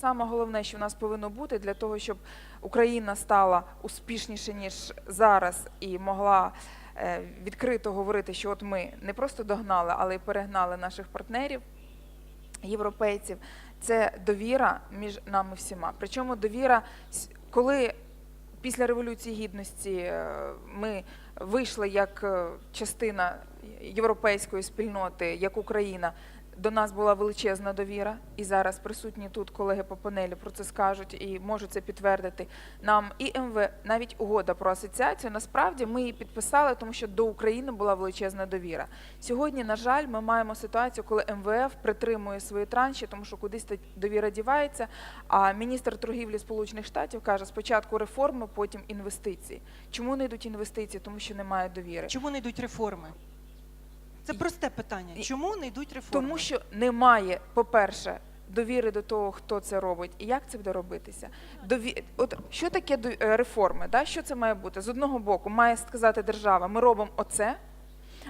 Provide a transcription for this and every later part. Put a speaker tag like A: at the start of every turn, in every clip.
A: Саме головне, що в нас повинно бути для того, щоб Україна стала успішніше ніж зараз, і могла е, відкрито говорити, що от ми не просто догнали, але й перегнали наших партнерів, європейців. Це довіра між нами всіма. Причому довіра, коли після революції гідності е, ми вийшли як е, частина європейської спільноти, як Україна. До нас була величезна довіра, і зараз присутні тут колеги по панелі про це скажуть і можуть це підтвердити. Нам і МВ, навіть угода про асоціацію. Насправді ми її підписали, тому що до України була величезна довіра. Сьогодні, на жаль, ми маємо ситуацію, коли МВФ притримує свої транші, тому що кудись та довіра дівається. А міністр торгівлі Сполучених Штатів каже: спочатку реформи, потім інвестиції. Чому не йдуть інвестиції? Тому що немає довіри.
B: Чому не йдуть реформи? Це просте питання. Чому не йдуть реформи?
A: Тому що немає, по-перше, довіри до того, хто це робить, і як це буде робитися. Дові... От що таке е, реформи? Да? Що це має бути? З одного боку, має сказати держава, ми робимо оце.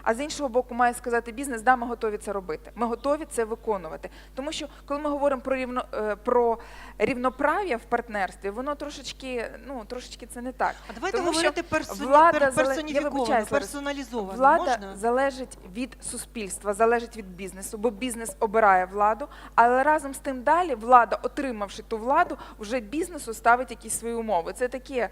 A: А з іншого боку, має сказати бізнес, да, ми готові це робити. Ми готові це виконувати. Тому що коли ми говоримо про рівно е, про рівноправ'я в партнерстві, воно трошечки, ну трошечки це не так.
B: а давайте
A: тому
B: говорити персоні...
A: влада
B: персоніфіковано, персоналізовано.
A: Влада
B: Можна?
A: залежить від суспільства, залежить від бізнесу, бо бізнес обирає владу. Але разом з тим далі влада, отримавши ту владу, вже бізнесу ставить якісь свої умови. Це таке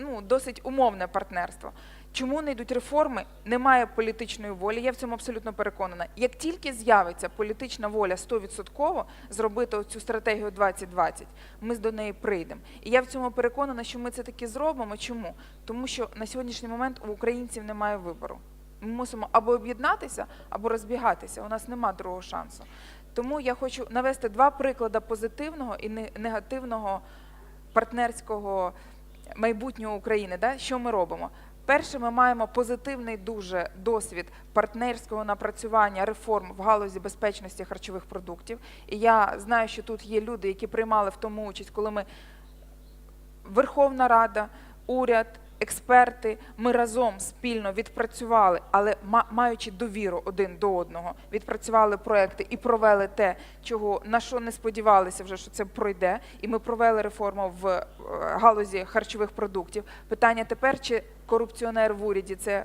A: ну досить умовне партнерство. Чому не йдуть реформи? Немає політичної волі. Я в цьому абсолютно переконана. Як тільки з'явиться політична воля 100% зробити цю стратегію 2020, ми до неї прийдемо. І я в цьому переконана, що ми це таки зробимо. Чому? Тому що на сьогоднішній момент у українців немає вибору. Ми мусимо або об'єднатися, або розбігатися. У нас нема другого шансу. Тому я хочу навести два приклади позитивного і негативного партнерського майбутнього України. Да? Що ми робимо? Перше, ми маємо позитивний дуже досвід партнерського напрацювання реформ в галузі безпечності харчових продуктів. І я знаю, що тут є люди, які приймали в тому участь, коли ми Верховна Рада, уряд, експерти, ми разом спільно відпрацювали, але ма- маючи довіру один до одного, відпрацювали проекти і провели те, чого на що не сподівалися вже, що це пройде. І ми провели реформу в е, галузі харчових продуктів. Питання тепер, чи корупціонер в уряді це е,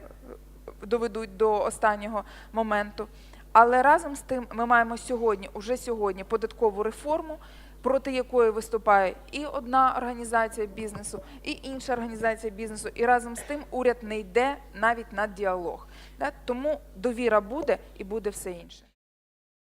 A: доведуть до останнього моменту. Але разом з тим ми маємо сьогодні, уже сьогодні, податкову реформу, проти якої виступає і одна організація бізнесу, і інша організація бізнесу. І разом з тим уряд не йде навіть на діалог. Тому довіра буде і буде все інше.